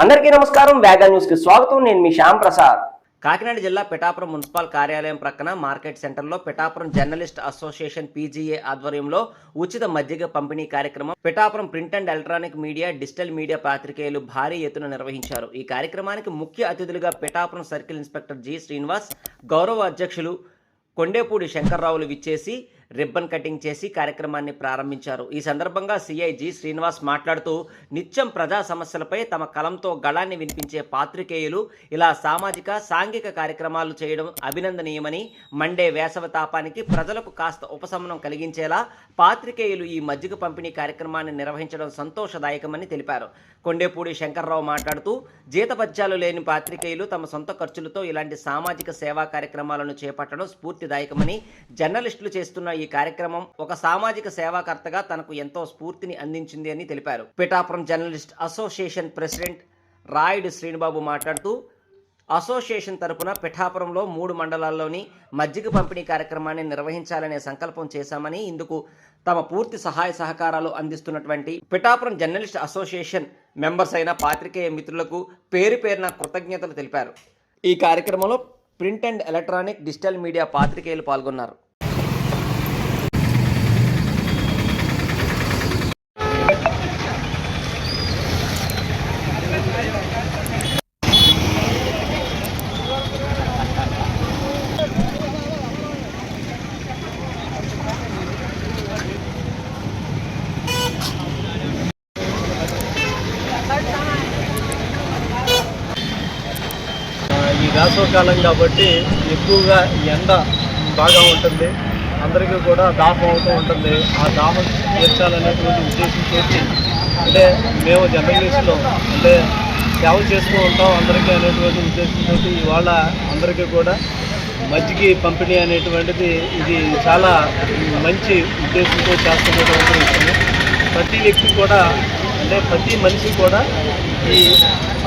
అందరికీ నమస్కారం వేగా న్యూస్కి స్వాగతం. నేను మీ శ్యామ్ ప్రసాద్. కాకినాడ జిల్లా పిఠాపురం మున్సిపల్ కార్యాలయం ప్రక్కన మార్కెట్ సెంటర్లో పిఠాపురం జర్నలిస్ట్ అసోసియేషన్ పీజీఏ ఆధ్వర్యంలో ఉచిత మజ్జిగ పంపిణీ కార్యక్రమం Pithapuram print and electronic media digital media పాత్రికేయులు భారీ ఎత్తున నిర్వహించారు. ఈ కార్యక్రమానికి ముఖ్య అతిథులుగా Pithapuram circle inspector G Srinivas గౌరవ అధ్యక్షులు కొండేపూడి శంకర్రావులు విచ్చేసి రిబ్బన్ కటింగ్ చేసి కార్యక్రమాన్ని ప్రారంభించారు. ఈ సందర్భంగా సిఐజి శ్రీనివాస్ మాట్లాడుతూ నిత్యం ప్రజా సమస్యలపై తమ కలంతో గళాన్ని వినిపించే పాత్రికేయులు ఇలా సామాజిక సాంఘిక కార్యక్రమాలు చేయడం అభినందనీయమని మండే వేసవ తాపానికి ప్రజలకు కాస్త ఉపశమనం కలిగించేలా పాత్రికేయులు ఈ మజ్జిగ పంపిణీ కార్యక్రమాన్ని నిర్వహించడం సంతోషదాయకమని తెలిపారు. కొండేపూడి శంకర్రావు మాట్లాడుతూ జీతపత్యాలు లేని పాత్రికేయులు తమ సొంత ఖర్చులతో ఇలాంటి సామాజిక సేవా కార్యక్రమాలను చేపట్టడం స్ఫూర్తిదాయకమని జర్నలిస్టులు చేస్తున్న ఈ కార్యక్రమం ఒక సామాజిక సేవాకర్తగా తనకు ఎంతో స్ఫూర్తిని అందించింది అని తెలిపారు. Pithapuram journalist association president Rayudu Srinibabu మాట్లాడుతూ అసోసియేషన్ తరపున పిఠాపురంలో మూడు మండలాల్లోని మజ్జిగ పంపిణీ కార్యక్రమాన్ని నిర్వహించాలనే సంకల్పం చేశామని ఇందుకు తమ పూర్తి సహాయ సహకారాలు అందిస్తున్నటువంటి పిఠాపురం జర్నలిస్ట్ అసోసియేషన్ మెంబర్స్ అయిన పాత్రికేయ మిత్రులకు పేరు పేరున కృతజ్ఞతలు తెలిపారు. ఈ కార్యక్రమంలో print and electronic digital media పాత్రికేయులు పాల్గొన్నారు ఈ వేసవకాలం కాబట్టి ఎక్కువగా ఎండ బాగా ఉంటుంది. అందరికీ కూడా దాహం అవుతూ ఉంటుంది. ఆ దాహం తీర్చాలనేటువంటి ఉద్దేశంతో అంటే మేము జర్నలిస్టులు అంటే సేవ చేస్తూ ఉంటాం అందరికీ అనేటువంటి ఉద్దేశంతో ఇవాళ అందరికీ కూడా మజ్జిగి పంపిణీ అనేటువంటిది ఇది చాలా మంచి ఉద్దేశంతో చేస్తున్నటువంటి విషయం. ప్రతి వ్యక్తి కూడా అంటే ప్రతి మనిషి కూడా ఈ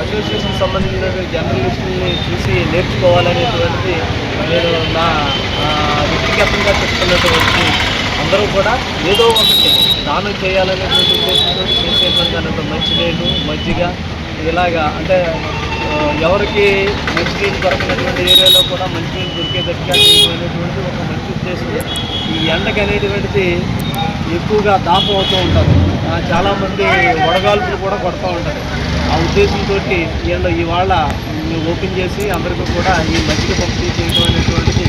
అసోసియేషన్ సంబంధించినటువంటి జర్నలిస్టుల్ని చూసి నేర్చుకోవాలనేటువంటిది నేను నా వ్యక్తిగతంగా చెప్తున్నటువంటి అందరూ కూడా ఏదో ఒకటి దానం చేయాలనేటువంటి ఉద్దేశంతో చేసేటువంటి మంచి మంచినీళ్ళు మజ్జిగ ఇలాగా అంటే ఎవరికి మంచినీళ్ళు దొరకనటువంటి ఏరియాలో కూడా మంచినీళ్ళు దొరికేటట్టుగా చేయడం అనేటువంటి ఒక మంచి ఉద్దేశం. ఈ ఎండకు అనేటువంటిది ఎక్కువగా దాపం అవుతూ ఉంటారు చాలామంది వడగాల్పులు కూడా కొడుతూ ఉంటారు ఆ ఉద్దేశంతో ఈయన ఇవాళ మేము ఓపెన్ చేసి అందరికీ కూడా ఈ మజ్జిగ పంపిణీ చేయడం అనేటువంటిది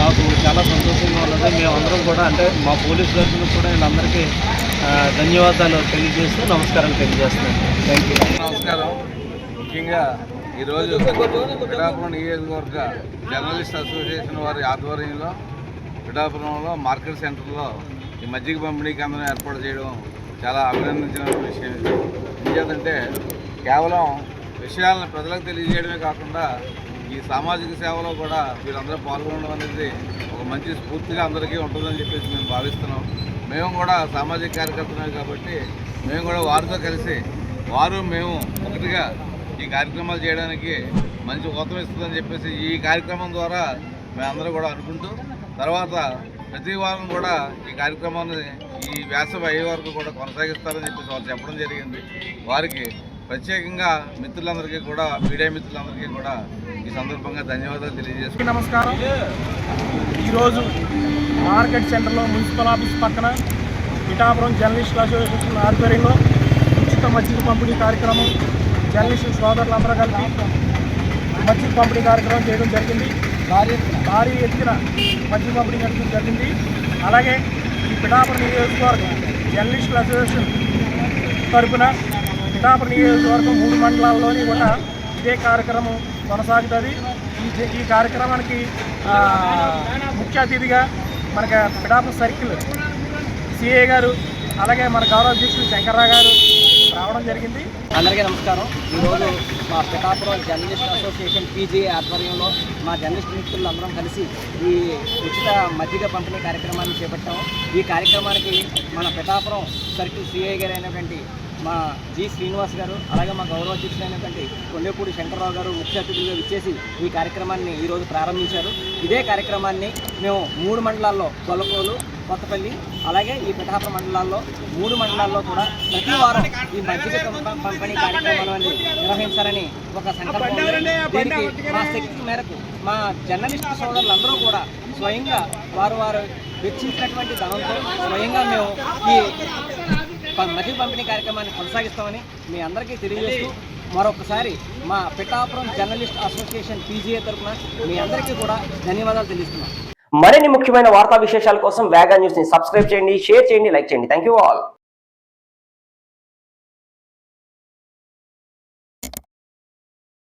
మాకు చాలా సంతోషంగా ఉన్నది. మేమందరం కూడా అంటే మా పోలీస్ తరఫున కూడా వీళ్ళందరికీ ధన్యవాదాలు తెలియజేస్తూ నమస్కారాలు తెలియజేస్తున్నాను. థ్యాంక్ యూ నమస్కారం. ముఖ్యంగా ఈరోజు పిఠాపురం నియోజకవర్గ జర్నలిస్ట్ అసోసియేషన్ వారి ఆధ్వర్యంలో పిఠాపురంలో మార్కెట్ సెంటర్లో ఈ మజ్జిగ పంపిణీ కేంద్రం ఏర్పాటు చేయడం చాలా అభినందించిన విషయం ఇది. ఎందుకంటే కేవలం విషయాలను ప్రజలకు తెలియజేయడమే కాకుండా ఈ సామాజిక సేవలో కూడా వీరందరూ పాల్గొనడం అనేది ఒక మంచి స్ఫూర్తిగా అందరికీ ఉంటుందని చెప్పేసి మేము భావిస్తున్నాం. మేము కూడా సామాజిక కార్యకర్తమే కాబట్టి మేము కూడా వారితో కలిసి వారు మేము ఒకటిగా ఈ కార్యక్రమాలు చేయడానికి మంచి ఊతం ఇస్తుందని చెప్పేసి ఈ కార్యక్రమం ద్వారా మేమందరూ కూడా అనుకుంటూ తర్వాత ప్రతి వారం కూడా ఈ కార్యక్రమాన్ని ఈ వేసవి అయ్యే వరకు కూడా కొనసాగిస్తారని చెప్పేసి వాళ్ళు చెప్పడం జరిగింది. వారికి ప్రత్యేకంగా మిత్రులందరికీ కూడా మీడియా మిత్రులందరికీ కూడా ఈ సందర్భంగా ధన్యవాదాలు తెలియజేసి నమస్కారం. ఈరోజు మార్కెట్ సెంటర్లో మున్సిపల్ ఆఫీస్ పక్కన పిఠాపురం జర్నలిస్ట్ అసోసియేషన్ ఆధ్వర్యంలో ఉచిత మజ్జిగ పంపిణీ కార్యక్రమం జర్నలిస్టు సోదరులందరూ కలిపి మజ్జిగ పంపిణీ కార్యక్రమం చేయడం జరిగింది. భారీ భారీ ఎత్తున మజ్జిగ పంపిణీ చేయడం జరిగింది. అలాగే ఈ పిఠాపురం నియోజకవర్గం జర్నలిస్టుల అసోసియేషన్ తరఫున పిఠాపురం నియోజకవర్గం మూడు మండలాల్లోని కూడా ఇదే కార్యక్రమం కొనసాగుతుంది. ఈ ఈ కార్యక్రమానికి ముఖ్య అతిథిగా మనకి పిఠాపురం సర్కిల్ సిఏ గారు అలాగే మన గౌరవ అధ్యక్షులు శంకర్రావు గారు రావడం జరిగింది. అందరికీ నమస్కారం. ఈరోజు మా పిఠాపురం జర్నలిస్ట్ అసోసియేషన్ పీజీ ఆధ్వర్యంలో మా జర్నలిస్ట్ మిత్రులు అందరం కలిసి ఈ ఉచిత మజ్జిగ పంపిణీ కార్యక్రమాన్ని చేపట్టాము. ఈ కార్యక్రమానికి మన పిఠాపురం సర్కిల్ సిఐ గారు అయినటువంటి మా జి శ్రీనివాస్ గారు అలాగే మా గౌరవ అధ్యక్షులైనటువంటి కొండేపూడి శంకర్రావు గారు ముఖ్య అతిథులుగా విచ్చేసి ఈ కార్యక్రమాన్ని ఈరోజు ప్రారంభించారు. ఇదే కార్యక్రమాన్ని మేము మూడు మండలాల్లో గొల్లకోలు కొత్తపల్లి అలాగే ఈ పిఠాపురం మండలాల్లో మూడు మండలాల్లో కూడా ప్రతి వారం ఈ మధ్య పంపిణీ కార్యక్రమాలను నిర్వహించాలని ఒక సంకల్పం దీనికి మా శక్తి మేరకు మా జర్నలిస్ట్ సోదరులందరూ కూడా స్వయంగా వారు వారు వెచ్చించినటువంటి ధనంతో స్వయంగా మేము ఈ మద్య పంపిణీ కార్యక్రమాన్ని కొనసాగిస్తామని మీ అందరికీ తెలియజేస్తూ మరొకసారి మా పిఠాపురం జర్నలిస్ట్ అసోసియేషన్ పీజీఏ తరఫున మీ అందరికీ కూడా ధన్యవాదాలు తెలియజేస్తున్నాం. మరిన్ని ముఖ్యమైన వార్తా విశేషాల కోసం వేగా న్యూస్ని సబ్స్క్రైబ్ చేయండి షేర్ చేయండి లైక్ చేయండి. Thank you all